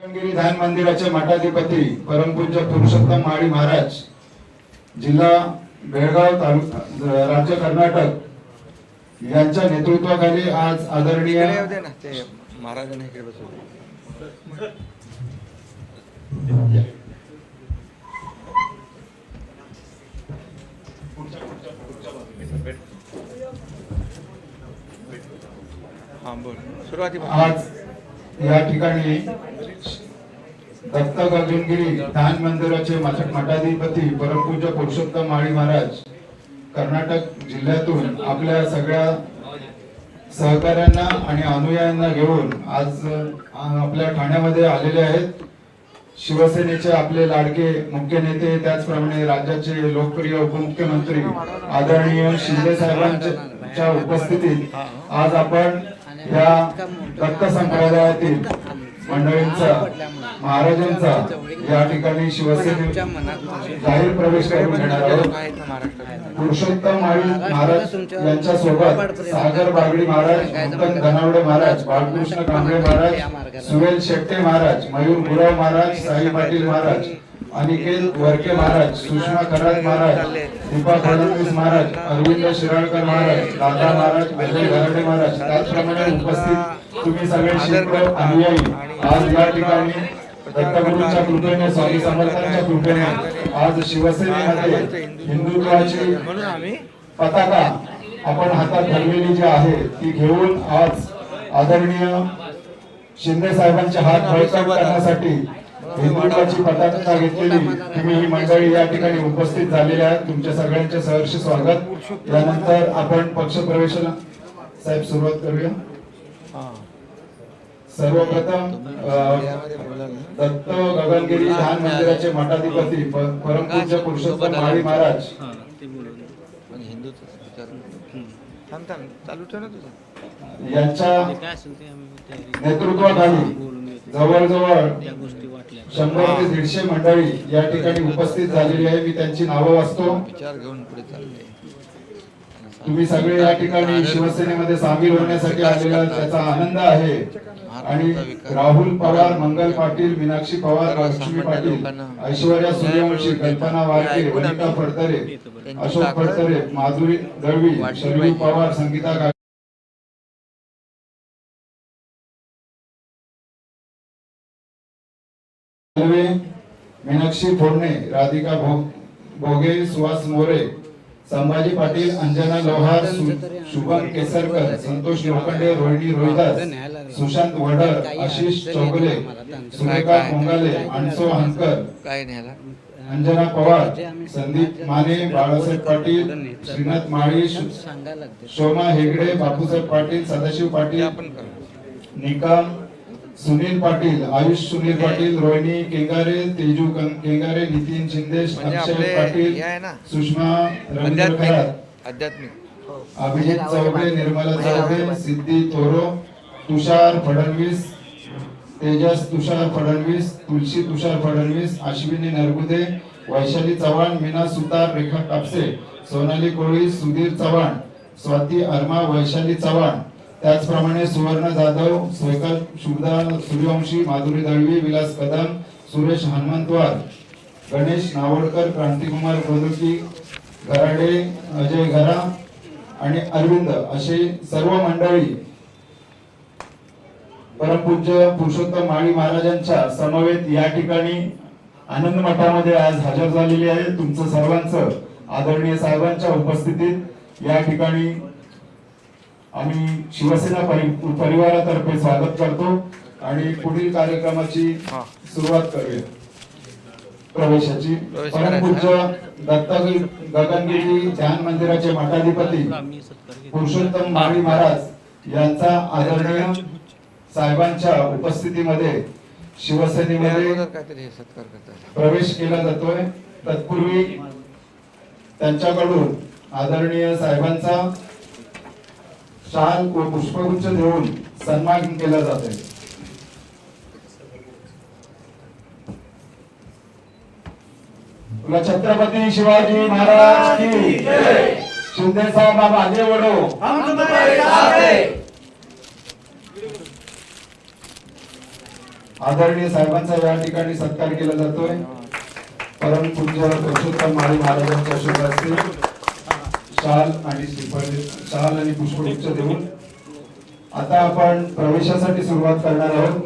ध्यान मंदिराचे मठाधिपती परमपूज्य पुरुषोत्तम माळी महाराज जिल्हा बेळगाव तालुका राज्य कर्नाटक यांच्या नेतृत्वाखाली आज आदरणीय आज या ठिकाणी दत्त गगनगिरी ध्यान मंदिराचे मठाधिपती परमपूज्य पुरुषोत्तम माळी महाराज कर्नाटक जिल्ह्यातून आपल्या सगळ्या सहकाऱ्यांना आणि अनुयायांना घेऊन आज आपल्या ठाण्यामध्ये आलेले आहेत. शिवसेनेचे आपले लाडके मुख्य नेते त्याचप्रमाणे राज्याचे लोकप्रिय उपमुख्यमंत्री आदरणीय शिंदे साहेबांच्या उपस्थितीत आज आपण या दत्त संप्रदायातील मंडळींचा महाराजांचा या ठिकाणी शिवसेने जाहीर प्रवेश करून घेणार आहोत. पुरुषोत्तम महाराज यांच्या सोबत सागर बागडी महाराज नूतन धनावडे महाराज बाळकृष्ण कांबळे महाराज सुवेल शेट्टे महाराज मयूर गुराव महाराज साई पाटील महाराज अनिकेत वरके महाराज सुषमा खरात महाराज दीपा फडणवीस महाराज अरविंद शिराळकर महाराज दादा महाराज अजय घराडे महाराज त्याचप्रमाणे उपस्थित तुम्ही सगळे शिल्प अनुयायी. आज या ठिकाणी दत्तगुरूंच्या कृपेने स्वामी समर्थांच्या कृपेने आज शिवसेनेमध्ये हिंदुत्वाची पताका आपण हातात धरलेली जी आहे ती घेऊन आज आदरणीय शिंदे साहेबांचे हात बळकट करण्यासाठी हिंदुत्वाची पताका घेतलेली तुम्ही ही मंडळी या ठिकाणी उपस्थित झालेल्या आहेत. तुमच्या सगळ्यांचे सहर्ष स्वागत. यानंतर आपण पक्ष साहेब सुरुवात करूया. सर्वप्रथम दत्त गगनगिरी धान मंदिराचे मठाधिपती परमपूज्य पुरुषोत्तम माळी महाराज. यांच्या नेतृत्वाखाली जवळजवळ शंभर ते दीडशे मंडळी या ठिकाणी उपस्थित झालेली आहे. मी त्यांची नावं वाचतो. विचार घेऊन पुढे चालले. तुम्ही सगळे या ठिकाणी शिवसेनेमध्ये सामील होण्यासाठी आलेला त्याचा आनंद आहे. आणि राहुल पवार मंगल पाटील मीनाक्षी पवार लक्ष्मी पाटील ऐश्वर्या सूर्यवंशी कल्पना वारके वनिता फडतरे अशोक फडतरे माधुरी दळवी शर्वी पवार संगीता गा- मीनाक्षी फोडणे राधिका भोगे सुहास मोरे संभाजी पाटील अंजना लोहार शुभम केसरकर संतोष लोखंडे रोहिणी रोहिदास सुशांत वडर आशिष चौगले सुरेखा पोंगाले अणसो हंकर अंजना पवार संदीप माने बाळासाहेब पाटील श्रीनाथ माळी शो- शोमा हेगडे बापूसाहेब पाटील सदाशिव पाटील निकम सुनील पाटील आयुष सुनील पाटील रोहिणी केंगारे तेजू केंगारे नितीन शिंदे म्हणजे अक्षय आपले पाटील हे सुषमा रवींद्र खरात. आध्यात्मिक. आध्यात्मिक अभिजित चौबे निर्मला चौबे सिद्धी थोरो तुषार फडणवीस तेजस तुषार फडणवीस तुलसी तुषार फडणवीस अश्विनी नरगुदे वैशाली चव्हाण मीना सुतार रेखा कापसे सोनाली कोळी सुधीर चव्हाण स्वाती अर्मा वैशाली चव्हाण. त्याचप्रमाणे सुवर्ण जाधव स्वैकल शुभदा सूर्यवंशी माधुरी दळवी विलास कदम सुरेश हनुमंतवार गणेश नावडकर क्रांतिकुमार प्रदुकी गराडे अजय घरा आणि अरविंद असे सर्व मंडळी परमपूज्य पुरुषोत्तम माळी महाराजांच्या समवेत या ठिकाणी आनंद मठामध्ये आज हजर झालेली आहे. तुमचं सर्वांचं आदरणीय साहेबांच्या उपस्थितीत या ठिकाणी आम्ही शिवसेना परिवारातर्फे स्वागत करतो आणि पुढील कार्यक्रमाची सुरुवात करूया. प्रवेशाची. परमपूज्य दत्तागिरी गगनगिरी ध्यान मंदिराचे मठाधिपती पुरुषोत्तम माळी महाराज यांचा आदरणीय साहेबांच्या उपस्थितीमध्ये शिवसेनेमध्ये प्रवेश केला जातोय. तत्पूर्वी त्यांच्याकडून आदरणीय साहेबांचा शाल पुष्पगुच्छ देऊन सन्मान केला जातोय तुला छत्रपती शिवाजी महाराज की शिंदे साहेब आगे साथ हैं आदरणीय साहेबांचा या ठिकाणी सत्कार केला जातोय. परम पूज्य पुरुषोत्तम माळी महाराजांच्या शुभ हस्ते शाल आणि श्रीफळ शाल आणि पुष्पगुच्छ देऊन आता आपण प्रवेशासाठी सुरुवात करणार आहोत.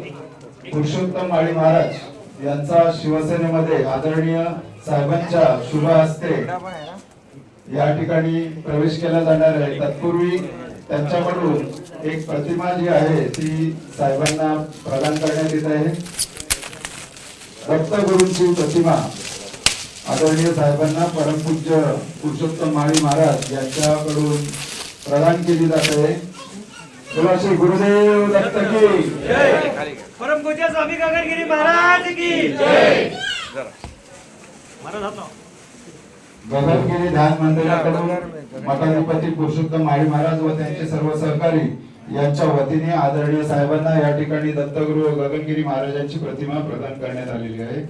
पुरुषोत्तम माळी महाराज यांचा शिवसेनेमध्ये आदरणीय साहेबांच्या शुभ हस्ते या ठिकाणी प्रवेश केला जाणार आहे. तत्पूर्वी त्यांच्याकडून एक प्रतिमा जी आहे ती साहेबांना प्रदान करण्यात येत आहे. रक्तगुरूंची प्रतिमा आदरणीय साहेबांना परमपूज्य पुरुषोत्तम माळी महाराज यांच्याकडून प्रदान केली जात बोला श्री गुरुदेव दत्त की खाली खाली घ्या. परम पूज्य स्वामी गगनगिरी महाराज की. गगनगिरी ध्यान मंदिराकडून मठाधिपती पुरुषोत्तम माळी महाराज व त्यांचे सर्व सहकारी यांच्या वतीने आदरणीय साहेबांना या ठिकाणी दत्तगुरु गगनगिरी महाराजांची प्रतिमा प्रदान करण्यात आलेली आहे.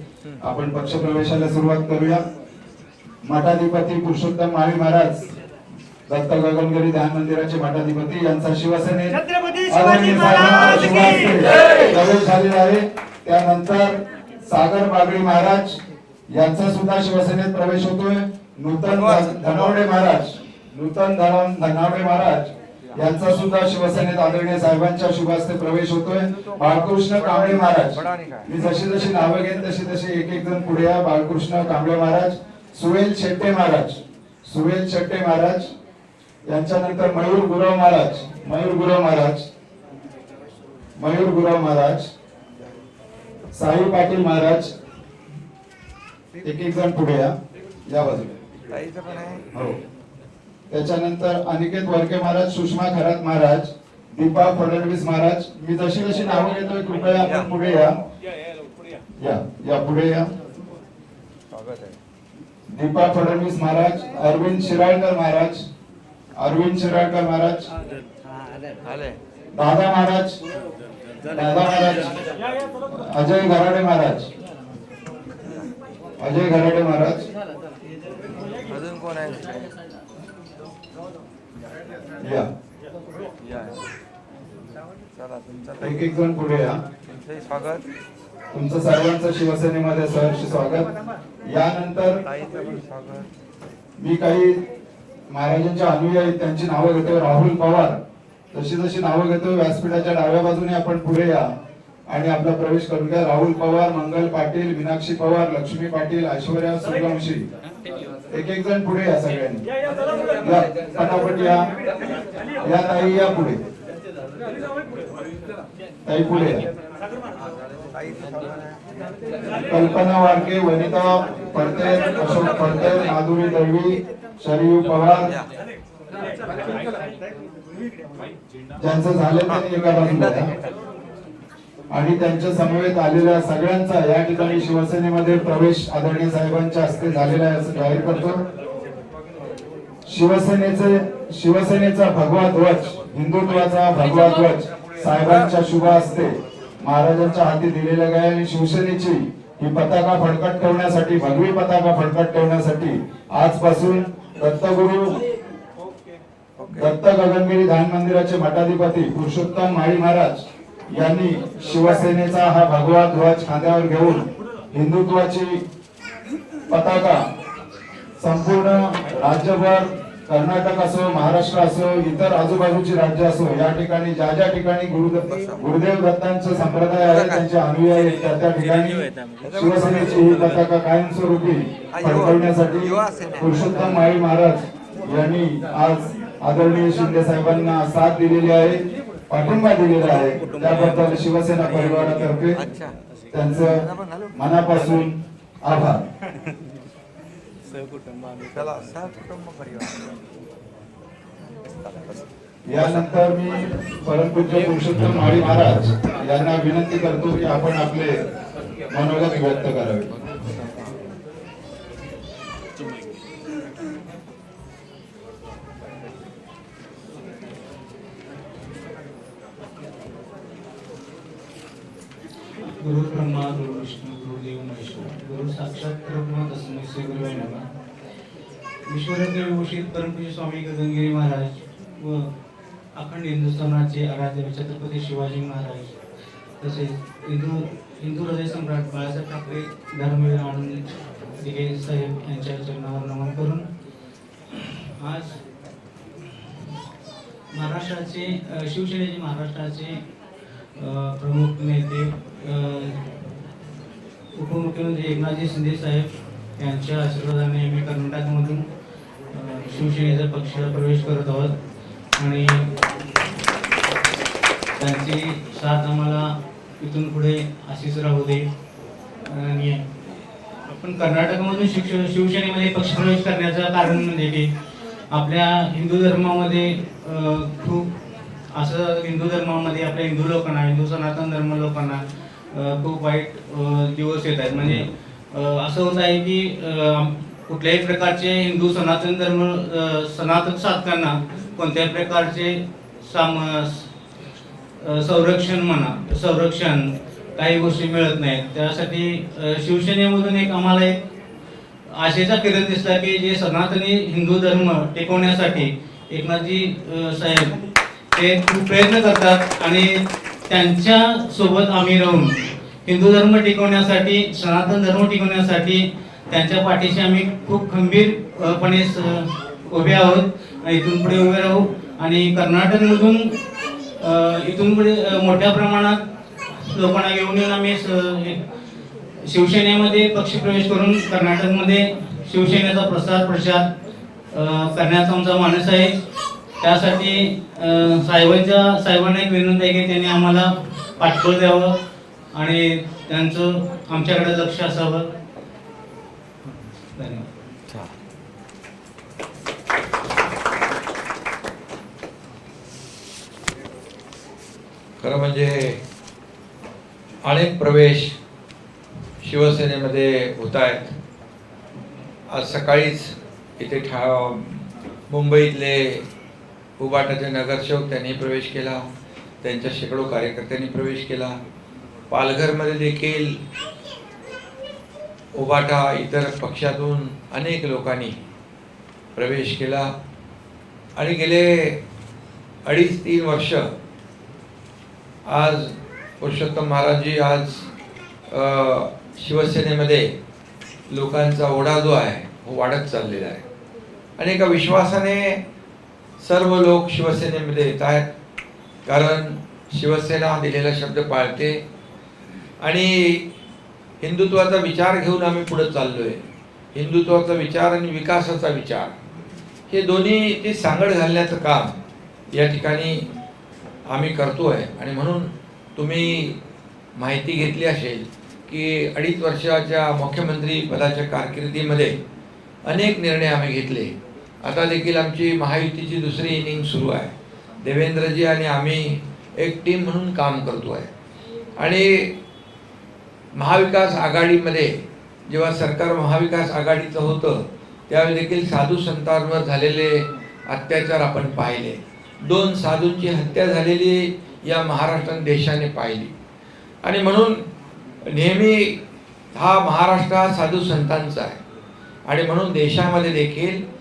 आपण पक्षप्रवेशाला सुरुवात करूया. मठाधिपती पुरुषोत्तम माळी महाराज दत्त गगनगिरी ध्यान मंदिराचे मठाधिपती यांचा. हस्ते प्रवेश झालेला आहे. त्यानंतर सागर बागडी महाराज यांचा सुद्धा शिवसेनेत प्रवेश होतोय. नूतन धनावडे महाराज नूतन धन- धनावडे महाराज यांचा सुद्धा शिवसेनेत आदरणीय साहेबांच्या शुभ हस्ते प्रवेश होतोय. बाळकृष्ण कांबळे महाराज. मी जशी जशी नावं घेईन तशी तशी एक एक जण पुढे या. बाळकृष्ण कांबळे महाराज. सुवेल शेट्टे महाराज. सुवेल शेट्टे महाराज. यांच्यानंतर मयूर गुरव महाराज. मयूर गुरव महाराज. मयूर गुरव महाराज. साई पाटील महाराज. एक एक जण पुढे या. बाजूला. हो. त्याच्यानंतर अनिकेत वरके महाराज सुषमा खरात महाराज दीपा फडणवीस महाराज मी जशी जशी नावं घेतोय कृपया आपण पुढे या. या या पुढे या. दीपा फडणवीस महाराज अरविंद शिराळकर महाराज अरविंद शिराळकर महाराज दादा महाराज दादा महाराज अजय घराडे महाराज अजय घराडे महाराज. अजून कोण आहे? या. या. चला तुमचं एक एक जण पुढे या. तुमचंही स्वागत. तुमचं सर्वांचं शिवसेनेमध्ये सहर्ष स्वागत. यानंतर ताईचं पण स्वागत. मी काही महाराजांच्या अनुयायी आहेत त्यांची नावं घेतोय राहुल पवार. तशी जशी नावं घेतोय व्यासपीठाच्या डाव्या बाजूने आपण पुढे या. आणि आपला प्रवेश करून घ्या राहुल पवार मंगल पाटील मीनाक्षी पवार लक्ष्मी पाटील ऐश्वर्या सूर्यवंशी एक एक जण पुढे या सगळ्यांनी या, या. या ताई या पुढे ताई पुढे या कल्पना वारके वनिता पडते अशोक पडते माधुरी दळवी शरयू पवार. ज्यांचं झालं त्यांनी एका बाजूला. आणि त्यांच्या समवेत आलेल्या सगळ्यांचा या ठिकाणी शिवसेनेमध्ये प्रवेश आदरणीय साहेबांच्या हस्ते झालेला आहे असं जाहीर करतो. शिवसेनेचे शिवसेनेचा भगवा ध्वज हिंदुत्वाचा भगवा ध्वज साहेबांच्या शुभ हस्ते महाराजांच्या हाती दिलेला आहे आणि शिवसेनेची ही पताका फडकट ठेवण्यासाठी भगवी पताका फडकट ठेवण्यासाठी आजपासून दत्तगुरु दत्त गगनगिरी धान मंदिराचे मठाधिपती पुरुषोत्तम माळी महाराज यांनी शिवसेनेचा हा भगवा ध्वज खांद्यावर घेऊन हिंदुत्वाची पताका संपूर्ण राज्यभर कर्नाटक असो महाराष्ट्र असो इतर आजूबाजूची राज्य असो या ठिकाणी ज्या ज्या ठिकाणी गुरुदेव गुरुदेव दत्तांचे संप्रदाय आहे त्यांचे अनुयायी त्या त्या ठिकाणी शिवसेनेची ही पताका कायमस्वरूपी फडकवण्यासाठी पुरुषोत्तम माळी महाराज यांनी आज आदरणीय शिंदे साहेबांना साथ दिलेली आहे. पाठिंबा दिलेला आहे त्याबद्दल शिवसेना परिवारातर्फे त्यांचं मनापासून आभार. चला सहकुटुंब परिवार यानंतर मी परमपूज्य पुरुषोत्तम माळी महाराज यांना विनंती करतो की आपण आपले मनोगत व्यक्त करावे. गुरु ब्रह्मा गुरु विष्णू गुरु देव महेश्वर गुरु साक्षात ब्रह्म तस्मै श्री गुरुवे नमः. विश्वरत्न विभूषित परमपूज्य स्वामी गगनगिरी महाराज व अखंड हिंदुस्थानाचे आराध्य छत्रपती शिवाजी महाराज तसेच हिंदू हिंदू हृदय सम्राट बाळासाहेब ठाकरे धर्मवीर आनंद दिघे साहेब यांच्या चरणावर नमन करून आज महाराष्ट्राचे शिवसेनेचे महाराष्ट्राचे प्रमुख नेते उपमुख्यमंत्री एकनाथजी शिंदे साहेब यांच्या आशीर्वादाने आम्ही कर्नाटकमधून शिवसेनेचा पक्ष प्रवेश करत आहोत. आणि त्यांची साथ आम्हाला इथून पुढे अशीच राहू दे. आणि आपण कर्नाटकमधून शिक्ष शिवसेनेमध्ये पक्षप्रवेश करण्याचं कारण म्हणजे की आपल्या हिंदू धर्मामध्ये खूप असं हिंदू धर्मामध्ये आपल्या हिंदू लोकांना हिंदू सनातन धर्म लोकांना खूप वाईट दिवस येत आहेत. म्हणजे असं होत आहे की कुठल्याही प्रकारचे हिंदू सनातन धर्म सनातन साधकांना कोणत्याही प्रकारचे साम संरक्षण म्हणा संरक्षण काही गोष्टी मिळत नाहीत. त्यासाठी शिवसेनेमधून एक आम्हाला एक आशेचा किरण दिसला की जे सनातनी हिंदू धर्म टिकवण्यासाठी एकनाथजी साहेब ते खूप प्रयत्न करतात आणि त्यांच्यासोबत आम्ही राहून हिंदू धर्म टिकवण्यासाठी सनातन धर्म टिकवण्यासाठी त्यांच्या पाठीशी आम्ही खूप खंबीरपणे स- उभे आहोत. इथून पुढे उभे राहू. आणि कर्नाटकमधून इथून पुढे मोठ्या प्रमाणात लोकांना घेऊन येऊन आम्ही स- शिवसेनेमध्ये पक्षप्रवेश करून कर्नाटकमध्ये शिवसेनेचा प्रसार प्रचार करण्याचा आमचा मानस आहे. त्यासाठी साहेबांच्या साहेबांना एक विनंती आहे की त्यांनी आम्हाला पाठबळ द्यावं आणि त्यांचं आमच्याकडे लक्ष असावं. धन्यवाद. खरं म्हणजे अनेक प्रवेश शिवसेनेमध्ये होत आहेत. आज सकाळीच इथे ठा मुंबईतले उबाटाचे नगरसेवक त्यांनी प्रवेश केला. त्यांच्या शेकडो कार्यकर्त्यांनी प्रवेश केला. पालघरमध्ये देखील उबाटा इतर पक्षातून अनेक लोकांनी प्रवेश केला. आणि गेले अडीच तीन वर्ष आज पुरुषोत्तम महाराजजी आज शिवसेनेमध्ये लोकांचा ओढा जो आहे. हो वाढत चाललेला आहे. आणि एका विश्वासाने सर्व लोक शिवसेनेमध्ये येत आहेत. कारण शिवसेना दिलेला शब्द पाळते. आणि हिंदुत्वाचा विचार घेऊन आम्ही पुढे चाललोय. हिंदुत्वाचा विचार आणि विकासाचा विचार. हे दोन्ही ती सांगड घालण्याचं काम या ठिकाणी आम्ही करतोय. आणि म्हणून तुम्ही माहिती घेतली असेल की अडीच वर्षाच्या मुख्यमंत्री पदाच्या कारकिर्दीमध्ये अनेक निर्णय आम्ही घेतले. आता देखील आमची महायुतीची दुसरी इनिंग सुरू आहे. देवेंद्रजी आणि आम्ही एक टीम म्हणून काम करतो आहे. आणि महाविकास आघाडीमध्ये जेव्हा सरकार महाविकास आघाडीचं होतं त्यावेळी देखील साधू संतांवर झालेले अत्याचार आपण पाहिले. दोन साधूंची हत्या झालेली या महाराष्ट्र देशाने पाहिली. आणि म्हणून नेहमी हा महाराष्ट्र हा साधू संतांचा आहे. आणि म्हणून देशामध्ये देखील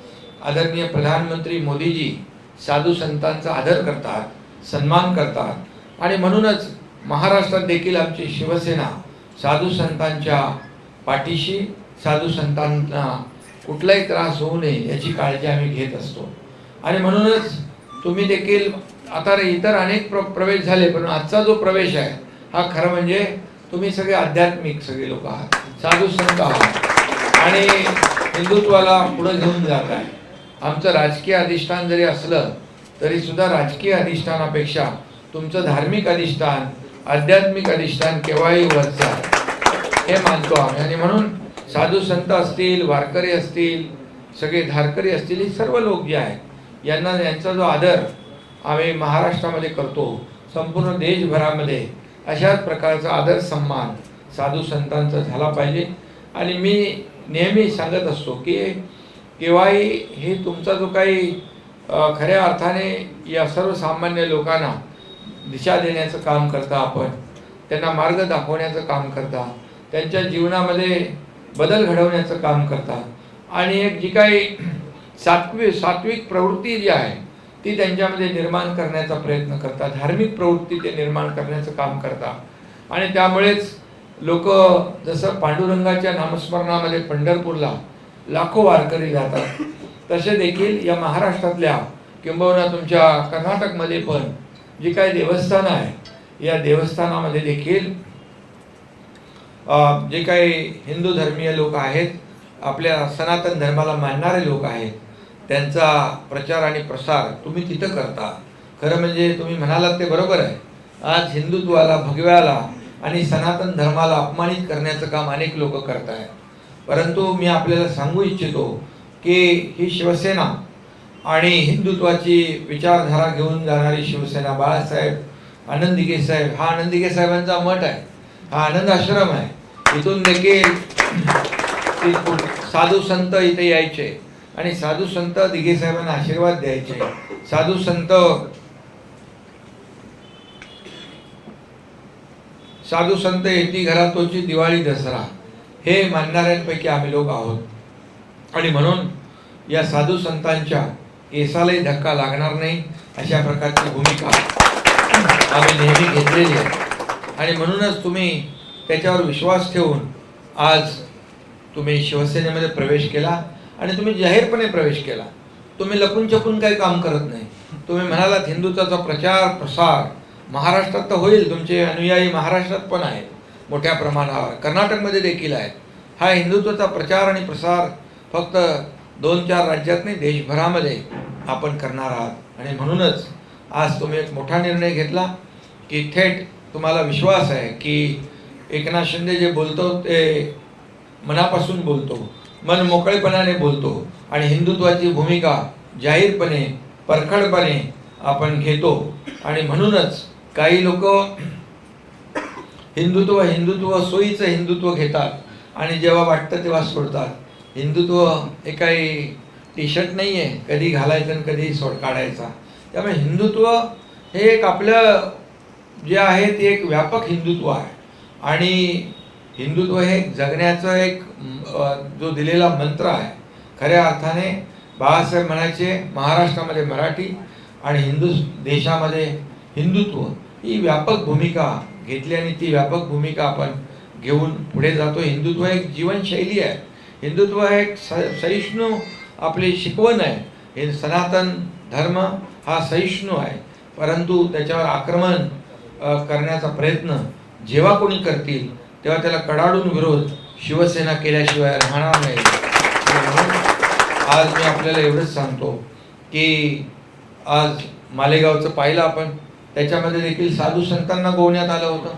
आदरणीय प्रधानमंत्री मोदीजी साधू संतांचा आदर करतात सन्मान करतात आणि म्हणूनच महाराष्ट्रात देखील आमची शिवसेना साधू संतांच्या पाठीशी साधू संतांना कुठलाही त्रास होऊ नये याची काळजी आम्ही घेत असतो. आणि म्हणूनच तुम्ही देखील आता इतर अनेक प्र प्रवेश झाले पण आजचा जो प्रवेश आहे हा खरं म्हणजे तुम्ही सगळे आध्यात्मिक सगळे लोक आहात साधू संत आहात आणि हिंदुत्वाला पुढे घेऊन जात आहे. आमचं राजकीय अधिष्ठान जरी असलं तरी सुद्धा राजकीय अधिष्ठानापेक्षा तुमचं धार्मिक अधिष्ठान आध्यात्मिक अधिष्ठान केव्हाही वरचं आहे. हे मानतो आम्ही. आणि म्हणून साधू संत असतील वारकरी असतील सगळे धारकरी असतील हे सर्व लोक जे आहेत यांना यांचा जो आदर आम्ही महाराष्ट्रामध्ये करतो संपूर्ण देशभरामध्ये अशाच प्रकारचा आदर सन्मान साधू संतांचा झाला पाहिजे. आणि मी नेहमी सांगत असतो की केव्हाही हे तुमचा जो काही खऱ्या अर्थाने या सर्वसामान्य लोकांना दिशा देण्याचं काम करता आपण त्यांना मार्ग दाखवण्याचं काम करता त्यांच्या जीवनामध्ये बदल घडवण्याचं काम करता आणि एक जी काही सात्विक सात्विक प्रवृत्ती जी आहे ती त्यांच्यामध्ये निर्माण करण्याचा प्रयत्न करतात. धार्मिक प्रवृत्ती ते निर्माण करण्याचं काम करतात आणि त्यामुळेच लोक जसं पांडुरंगाच्या नामस्मरणामध्ये पंढरपूरला लाखो वारकरी जातात. तसे देखील या महाराष्ट्रातल्या किंबहुना तुमच्या कर्नाटकमध्ये पण जी काही देवस्थानं आहे या देवस्थानामध्ये देखील जे काही हिंदू धर्मीय लोक आहेत आपल्या सनातन धर्माला मानणारे लोक आहेत त्यांचा प्रचार आणि प्रसार तुम्ही तिथं करता. खरं म्हणजे तुम्ही म्हणालात ते बरोबर आहे. आज हिंदुत्वाला भगव्याला आणि सनातन धर्माला अपमानित करण्याचं काम अनेक लोक करत आहेत परंतु मी आपल्याला सांगू इच्छितो की ही शिवसेना आणि हिंदुत्वाची विचारधारा घेऊन जाणारी शिवसेना बाळासाहेब आनंदिके साहेब हा आनंदिके साहेबांचा मठ आहे हा आनंद आश्रम आहे. इथून देखील साधू संत इथे यायचे आणि साधू संत दिघे साहेबांना आशीर्वाद द्यायचे. साधू संत साधू संत येती घरातोची दिवाळी दसरा. हे मानणाऱ्यांपैकी आम्ही लोक आहोत. आणि म्हणून या साधू संतांच्या केसालाही धक्का लागणार नाही अशा प्रकारची भूमिका आम्ही नेहमी घेतलेली आहे. आणि म्हणूनच तुम्ही त्याच्यावर विश्वास ठेवून आज तुम्ही शिवसेनेमध्ये प्रवेश केला आणि तुम्ही जाहीरपणे प्रवेश केला. तुम्ही लपून छपून काही काम करत नाही. तुम्ही म्हणालात हिंदुत्वाचा प्रचार प्रसार महाराष्ट्रात तर होईल तुमचे अनुयायी महाराष्ट्रात पण आहेत. मोठ्या प्रमाणावर. कर्नाटकमध्ये देखील आहेत. हा हिंदुत्वाचा प्रचार आणि प्रसार फक्त दोन चार राज्यात नाही देशभरामध्ये आपण करणार आहात. आणि म्हणूनच आज तुम्ही एक मोठा निर्णय घेतला की थेट तुम्हाला विश्वास आहे की एकनाथ शिंदे जे बोलतो ते मनापासून बोलतो मन मोकळेपणाने बोलतो आणि हिंदुत्वाची भूमिका जाहीरपणे परखडपणे आपण घेतो. आणि म्हणूनच काही लोक हिंदुत्व हिंदुत्व सोयीचं हिंदुत्व घेतात आणि जेव्हा वाटतं तेव्हा सोडतात. हिंदुत्व हे काही टी शर्ट नाही आहे कधी घालायचं आणि कधी सोड काढायचा. त्यामुळे हिंदुत्व हे एक आपलं जे आहे ते एक व्यापक हिंदुत्व आहे. आणि हिंदुत्व हे जगण्याचं एक जो दिलेला मंत्र आहे. खऱ्या अर्थाने बाळासाहेब म्हणायचे महाराष्ट्रामध्ये मराठी आणि हिंदू देशामध्ये हिंदुत्व ही व्यापक भूमिका घेतली आणि ती व्यापक भूमिका आपण घेऊन पुढे जातो. हिंदुत्व एक जीवनशैली आहे. हिंदुत्व हे एक स सहिष्णू आपली शिकवण आहे. हे सनातन धर्म हा सहिष्णू आहे. परंतु त्याच्यावर आक्रमण करण्याचा प्रयत्न जेव्हा कोणी करतील तेव्हा त्याला कडाडून विरोध शिवसेना केल्याशिवाय राहणार नाही. म्हणून आज मी आपल्याला एवढंच सांगतो की आज मालेगावचं पाहिलं आपण. त्याच्यामध्ये देखील साधू संतांना गोवण्यात आलं होतं.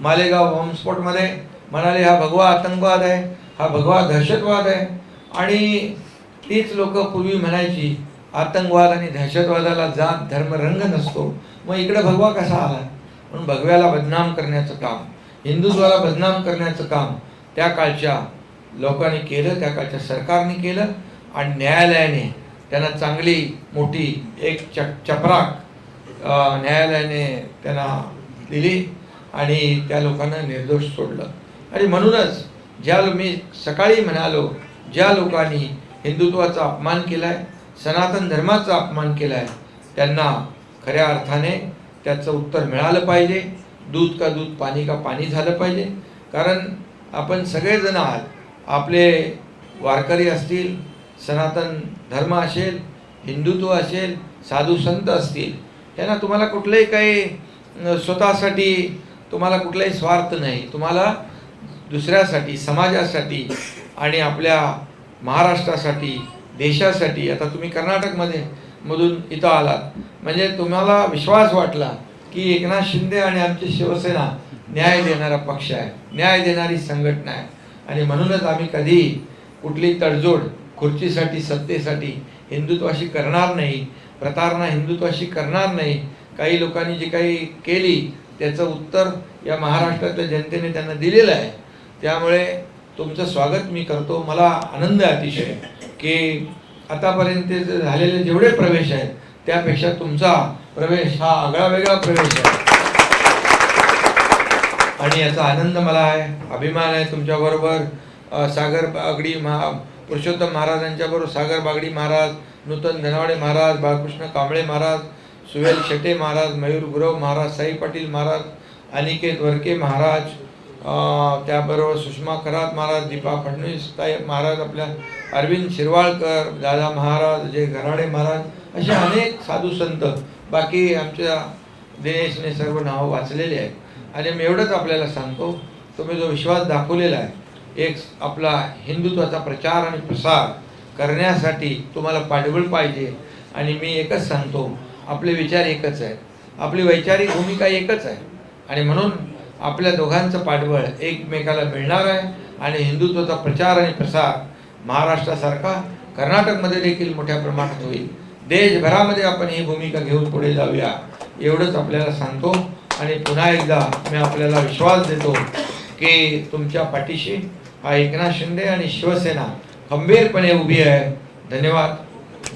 मालेगाव बॉम्बस्फोटमध्ये म्हणाले हा भगवा आतंकवाद आहे हा भगवा दहशतवाद आहे. आणि तीच लोक पूर्वी म्हणायची आतंकवाद आणि दहशतवादाला जात धर्म रंग नसतो. मग इकडे भगवा कसा आला? म्हणून भगव्याला बदनाम करण्याचं काम हिंदुत्वाला बदनाम करण्याचं काम त्या काळच्या लोकांनी केलं त्या काळच्या सरकारने केलं. आणि न्यायालयाने त्यांना चांगली मोठी एक च चपराक न्यायालयाने त्यांना दिली आणि त्या लोकांना निर्दोष सोडलं. आणि म्हणूनच ज्या मी सकाळी म्हणालो ज्या लोकांनी हिंदुत्वाचा अपमान केला आहे सनातन धर्माचा अपमान केला आहे त्यांना खऱ्या अर्थाने त्याचं उत्तर मिळालं पाहिजे. दूध का दूध पाणी का पाणी झालं पाहिजे. कारण आपण सगळेजण आहात. आपले वारकरी असतील सनातन धर्म असेल हिंदुत्व असेल साधू संत असतील यांना तुम्हाला कुठलंही काही स्वतःसाठी तुम्हाला कुठलाही स्वार्थ नाही. तुम्हाला दुसऱ्यासाठी समाजासाठी आणि आपल्या महाराष्ट्रासाठी देशासाठी. आता तुम्ही कर्नाटकमध्ये मधून इथं आलात. म्हणजे तुम्हाला विश्वास वाटला की एकनाथ शिंदे आणि आमची शिवसेना न्याय देणारा पक्ष आहे. न्याय देणारी संघटना आहे. आणि म्हणूनच आम्ही कधी कुठली तडजोड खुर्चीसाठी सत्तेसाठी हिंदुत्वाशी करणार नाही. प्रतारणा हिंदुत्वाशी करणार नाही काही लोकांनी जी काही केली त्याचं उत्तर या महाराष्ट्रातल्या जनतेने त्यांना दिलेलं आहे. त्यामुळे तुमचं स्वागत मी करतो. मला आनंद अतिशय की आतापर्यंत झालेले जेवढे प्रवेश आहेत त्यापेक्षा तुमचा प्रवेश हा आगळा वेगळा प्रवेश आहे. आणि याचा आनंद मला आहे अभिमान आहे तुमच्याबरोबर. सागर बागडी महा पुरुषोत्तम महाराजांच्याबरोबर सागर बागडी महाराज नूतन धनावडे महाराज बाळकृष्ण कांबळे महाराज सुवेल शेटे महाराज मयूर गुरव महाराज साई पाटील महाराज अनिकेत वरके महाराज त्याबरोबर सुषमा खरात महाराज दीपा फडणवीस ताई महाराज आपल्या अरविंद शिरवाळकर दादा महाराज जय घराडे महाराज असे अनेक साधू संत. बाकी आमच्या दिनेशने सर्व नावं वाचलेली आहेत. आणि मी एवढंच आपल्याला सांगतो तुम्ही जो विश्वास दाखवलेला आहे एक आपला हिंदुत्वाचा प्रचार आणि प्रसार करण्यासाठी तुम्हाला पाठबळ पाहिजे. आणि मी एकच सांगतो आपले विचार एकच आहेत आपली वैचारिक भूमिका एकच आहे. आणि म्हणून आपल्या दोघांचं पाठबळ एकमेकाला मिळणार आहे. आणि हिंदुत्वाचा प्रचार आणि प्रसार महाराष्ट्रासारखा कर्नाटकमध्ये देखील मोठ्या प्रमाणात होईल. देशभरामध्ये आपण ही भूमिका घेऊन पुढे जाऊया एवढंच आपल्याला सांगतो. आणि पुन्हा एकदा मी आपल्याला विश्वास देतो की तुमच्या पाठीशी हा एकनाथ शिंदे आणि शिवसेना खंबीरपणे उभी आहे. धन्यवाद.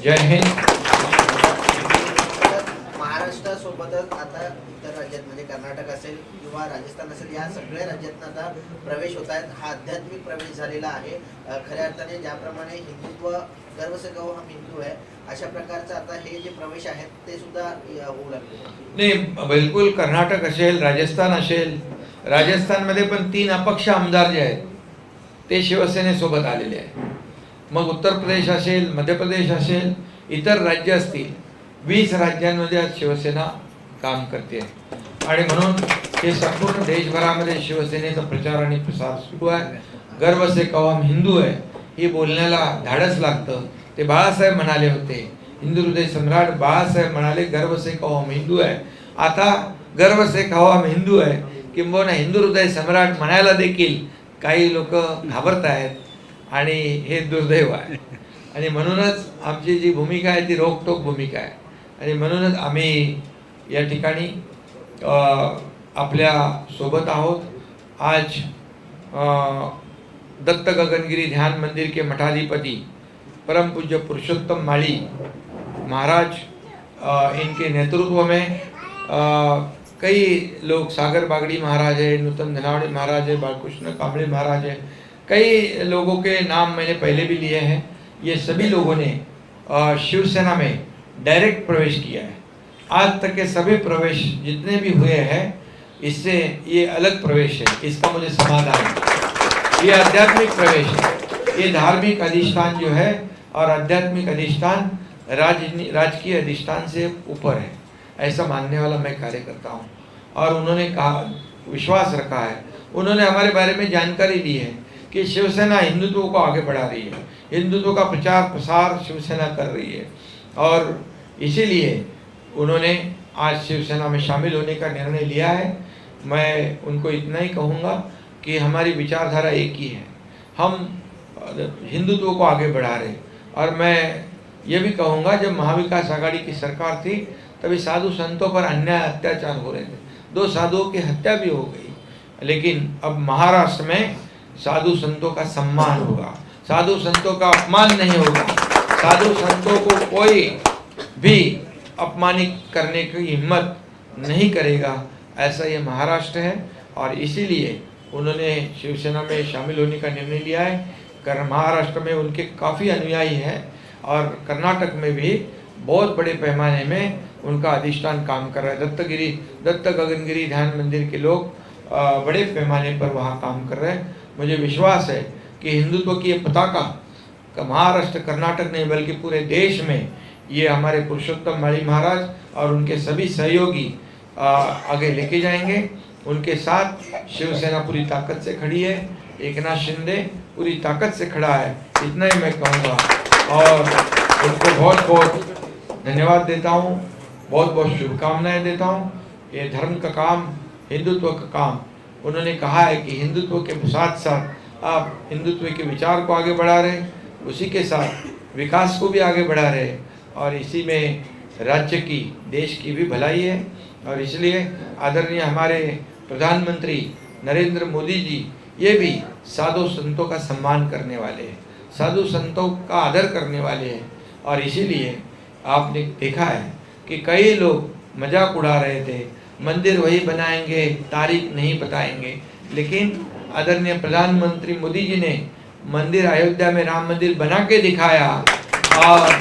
जय हिंद. महाराष्ट्रासोबतच आता इतर राज्यात म्हणजे कर्नाटक असेल किंवा राजस्थान असेल या सगळ्या राज्यात आता प्रवेश होत आहेत. हा आध्यात्मिक प्रवेश झालेला आहे. खऱ्या अर्थाने ज्याप्रमाणे हिंदुत्व गर्व से कहो हम हिंदू आहे अशा प्रकारचं आता हे जे प्रवेश आहेत ते सुद्धा होऊ लागले. नाही बिलकुल कर्नाटक असेल राजस्थान असेल राजस्थानमध्ये पण तीन अपक्ष आमदार जे आहेत ते शिवसेनेसोबत आलेले आहेत. मग उत्तर प्रदेश असेल मध्य प्रदेश असेल इतर राज्य असतील वीस राज्यांमध्ये आज शिवसेना काम करते. आणि म्हणून हे संपूर्ण देशभरामध्ये शिवसेनेचा प्रचार आणि प्रसार सुरू आहे. गर्व से कहो हिंदू आहे ही बोलण्याला धाडस लागतं. ते बाळासाहेब म्हणाले होते हिंदू हृदय सम्राट बाळासाहेब म्हणाले गर्व से कहो हिंदू आहे आता गर्व से कहो हिंदू आहे किंबहुना हिंदू हृदय सम्राट म्हणायला देखील काही लोक घाबरत आहेत. आणि हे दुर्दैव आहे. आणि म्हणूनच आमची जी भूमिका आहे ती रोकटोक भूमिका आहे. आणि म्हणूनच आम्ही या ठिकाणी आपल्यासोबत आहोत. आज दत्त गगनगिरी ध्यान मंदिर के मठाधिपति परमपूज्य पुरुषोत्तम माली महाराज इनके नेतृत्व में कई लोग सागर बागड़ी महाराज है नूतन धनावड़े महाराज है बालकृष्ण कांबड़े महाराज है कई लोगों के नाम मैंने पहले भी लिए हैं। ये सभी लोगों ने शिवसेना में डायरेक्ट प्रवेश किया है। आज तक के सभी प्रवेश जितने भी हुए हैं, इससे ये अलग प्रवेश है। इसका मुझे समाधान है। ये आध्यात्मिक प्रवेश है। ये धार्मिक अधिष्ठान जो है, और आध्यात्मिक अधिष्ठान राजनी, राजकीय अधिष्ठान से ऊपर है। ऐसा मानने वाला मैं कार्य करता हूँ। और उन्होंने कहा, विश्वास रखा है। उन्होंने हमारे बारे में जानकारी दी है। कि शिवसेना हिंदुत्व को आगे बढ़ा रही है। हिंदुत्व का प्रचार प्रसार शिवसेना कर रही है। और इसीलिए उन्होंने आज शिवसेना में शामिल होने का निर्णय लिया है। मैं उनको इतना ही कहूँगा कि हमारी विचारधारा एक ही है। हम हिंदुत्व को आगे बढ़ा रहे और मैं ये भी कहूँगा, जब महाविकास आघाड़ी की सरकार थी, तभी साधु संतों पर अन्याय अत्याचार हो रहे थे। दो साधुओं की हत्या भी हो गई। लेकिन अब महाराष्ट्र में साधु संतों का सम्मान होगा। साधु संतों का अपमान नहीं होगा। साधु संतों को कोई भी अपमानित करने की हिम्मत नहीं करेगा। ऐसा ये महाराष्ट्र है और इसीलिए उन्होंने शिवसेना में शामिल होने का निर्णय लिया है। कर महाराष्ट्र में उनके काफ़ी अनुयायी हैं और कर्नाटक में भी बहुत बड़े पैमाने में उनका अधिष्ठान काम कर रहा है। दत्तगिरी दत्त गगनगिरी ध्यान मंदिर के लोग बड़े पैमाने पर वहाँ काम कर रहे हैं। मुझे विश्वास है कि हिंदुत्व की ये पताका का महाराष्ट्र, कर्नाटक नहीं, बल्कि पूरे देश में ये हमारे पुरुषोत्तम माली महाराज और उनके सभी सहयोगी आगे लेके जाएँगे। उनके साथ शिवसेना पूरी ताकत से खड़ी है, एकनाथ शिंदे पूरी ताकत से खड़ा है, इतना ही मैं कहूँगा। और उनको बहुत बहुत धन्यवाद देता हूँ बहुत बहुत शुभकामनाएँ देता हूँ। ये धर्म का काम, हिंदुत्व का काम उन्होंने कहा है कि हिंदुत्व के साथ साथ आप हिंदुत्व के विचार को आगे बढ़ा रहे उसी के साथ विकास को भी आगे बढ़ा रहे और इसी में राज्य की, देश की भी भलाई है और इसलिए आदरणीय हमारे प्रधानमंत्री नरेंद्र मोदी जी ये भी साधु संतों का सम्मान करने वाले हैं, साधु संतों का आदर करने वाले हैं और इसीलिए आपने देखा है कि कई लोग मज़ाक उड़ा रहे थे मंदिर वही बनाएँगे, तारीख नहीं बताएँगे। लेकिन आदरणीय प्रधानमंत्री मोदी जी ने मंदिर अयोध्या में राम मंदिर बना के दिखाया। और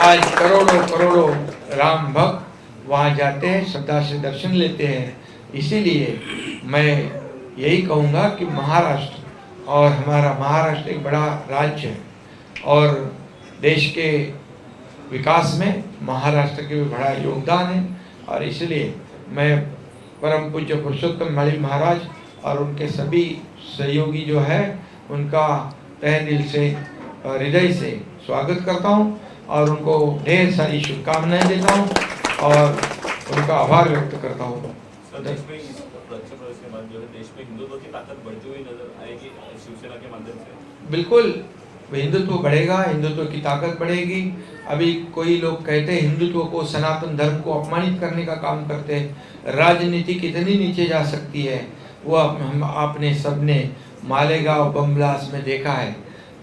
आज करोड़ों करोड़ों राम भक्त वहाँ जाते हैं, श्रद्धा से दर्शन लेते हैं। इसीलिए मैं यही कहूँगा कि महाराष्ट्र और हमारा महाराष्ट्र एक बड़ा राज्य है और देश के विकास में महाराष्ट्र के भी बड़ा योगदान है। और इसलिए मैं परम पूज्य पुरुषोत्तम माली महाराज और उनके सभी सहयोगी जो है उनका तहे दिल से अ, हृदय से स्वागत करता हूँ और उनको ढेर सारी शुभकामनाएं देता हूँ और उनका आभार व्यक्त करता हूँ। सर देश में इस प्रत्यक्ष प्रवेश के बाद जो है देश में हिंदुत्व की ताकत बढ़ती हुई नजर आएगी शिवसेना के माध्यम से। बिल्कुल हिंदुत्व बढ़ेगा, हिंदुत्व की ताकत बढ़ेगी। अभी कोई लोग कहते हैं, हिंदुत्व को सनातन धर्म को अपमानित करने का काम करते हैं। राजनीति कितनी नीचे जा सकती है, वो हम, आपने सबने मालेगांव बम ब्लास्ट में देखा है।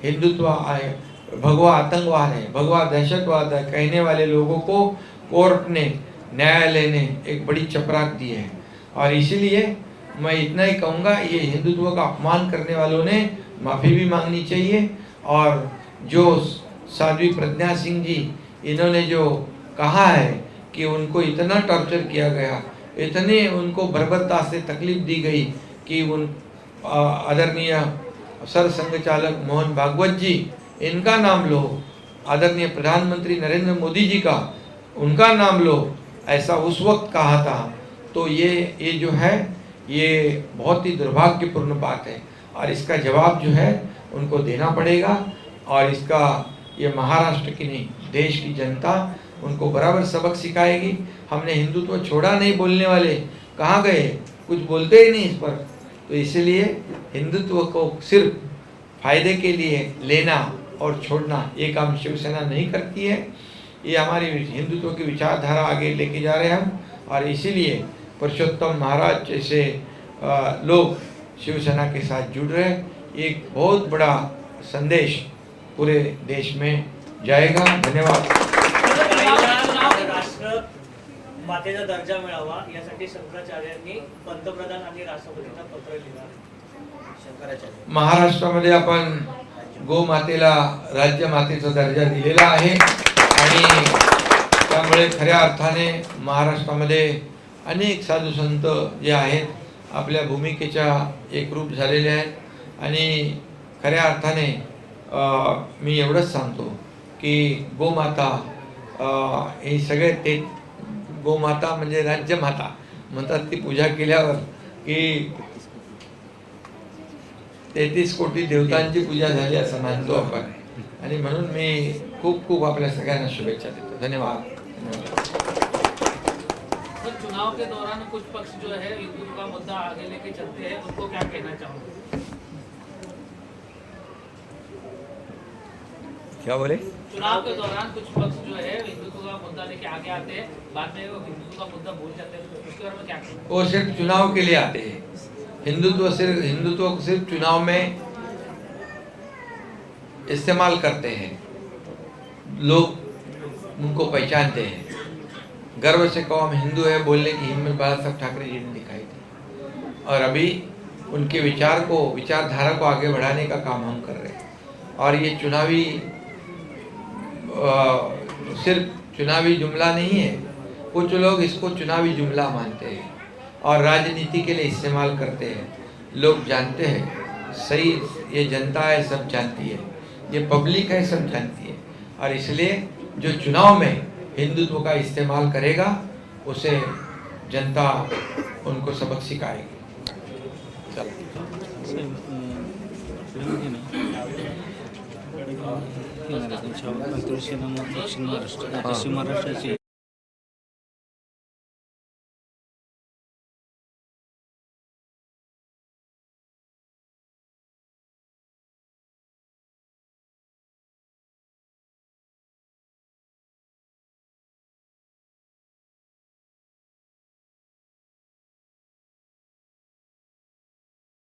हिंदुत्व आए, भगवा आतंकवाद है, भगवा दहशतवाद है। कहने वाले लोगों को कोर्ट ने न्यायालय ने एक बड़ी चपराक दी है। और इसीलिए मैं इतना ही कहूँगा, ये हिंदुत्व का अपमान करने वालों ने माफ़ी भी मांगनी चाहिए। और जो साध्वी प्रज्ञा सिंह जी, इन्होंने जो कहा है कि उनको इतना टॉर्चर किया गया, इतने उनको बर्बरता से तकलीफ़ दी गई कि उन आदरणीय सर संघ चालक मोहन भागवत जी, इनका नाम लो। आदरणीय प्रधानमंत्री नरेंद्र मोदी जी का उनका नाम लो, ऐसा उस वक्त कहा था। तो ये ये जो है, ये बहुत ही दुर्भाग्यपूर्ण बात है। और इसका जवाब जो है उनको देना पड़ेगा और इसका ये महाराष्ट्र की नहीं, देश की जनता उनको बराबर सबक सिखाएगी। हमने हिंदुत्व छोड़ा नहीं बोलने वाले, कहाँ गए? कुछ बोलते ही नहीं इस पर। तो इसलिए हिंदुत्व को सिर्फ़ फ़ायदे के लिए लेना और छोड़ना ये काम शिवसेना नहीं करती है। ये हमारी हिंदुत्व की विचारधारा आगे लेके जा रहे हैं हम। और इसीलिए पुरुषोत्तम महाराज जैसे लोग शिवसेना के साथ जुड़ रहे हैं। एक बहुत बड़ा संदेश पूरे देश में जाएगा। धन्यवाद। मातेचा दर्जा मिळावा यासाठी शंकराचार्यांनी पंतप्रधान आणि राष्ट्रपतींना पत्र लिहिलं. महाराष्ट्रामध्ये आपण गोमातेला राज्यमातेचा दर्जा दिलेला आहे. आणि त्यामुळे खऱ्या अर्थाने महाराष्ट्रामध्ये अनेक साधू संत जे आहेत आपल्या भूमिकेच्या एकरूप झालेले आहेत. आणि खऱ्या अर्थाने मी एवढंच सांगतो की गोमाता हे सगळे ते गोमाता म्हणजे राज्यमाता म्हणतात ती पूजा केल्यावर की तेहतीस कोटी देवतांची पूजा झाली असं मानतो आपण. आणि म्हणून मी खूप खूप आपल्या सगळ्यांना शुभेच्छा देतो. धन्यवाद. चुनाव के दौरान कुछ पक्ष जो है का मुद्दा आगे लेके चलते हैं उनको क्या कहना चाहोगे? क्या बोले? चुनाव के दौरान कुछ पक्ष जो है हिंदुत्व का मुद्दा लेके आगे आते हैं। बाद में वो हिंदुत्व का मुद्दा भूल जाते हैं। तो उसके बारे में क्या वो सिर्फ़ चुनाव के लिए आते हैं। हिंदुत्व सिर्फ़ हिंदुत्व को सिर्फ़ चुनाव में इस्तेमाल करते हैं। लोग उनको पहचानते हैं। गर्व से कहो हम हिंदू है बोलने की हिम्मत बाला साहब ठाकरे जी ने दिखाई थी। और अभी उनके विचार को विचारधारा को आगे बढ़ाने का काम हम कर रहे हैं। और ये चुनावी सिर्फ़ चुनावी जुमला नहीं है कुछ लोग इसको चुनावी जुमला मानते हैं और राजनीति के लिए इस्तेमाल करते हैं। लोग जानते हैं सही ये जनता है सब जानती है। ये पब्लिक है सब जानती है। और इसलिए जो चुनाव में हिंदुत्व का इस्तेमाल करेगा उसे जनता उनको सबक सिखाएगी। चलो। दक्षिण महाराष्ट्र पश्चिम महाराष्ट्र पश्चिम महाराष्ट्राचे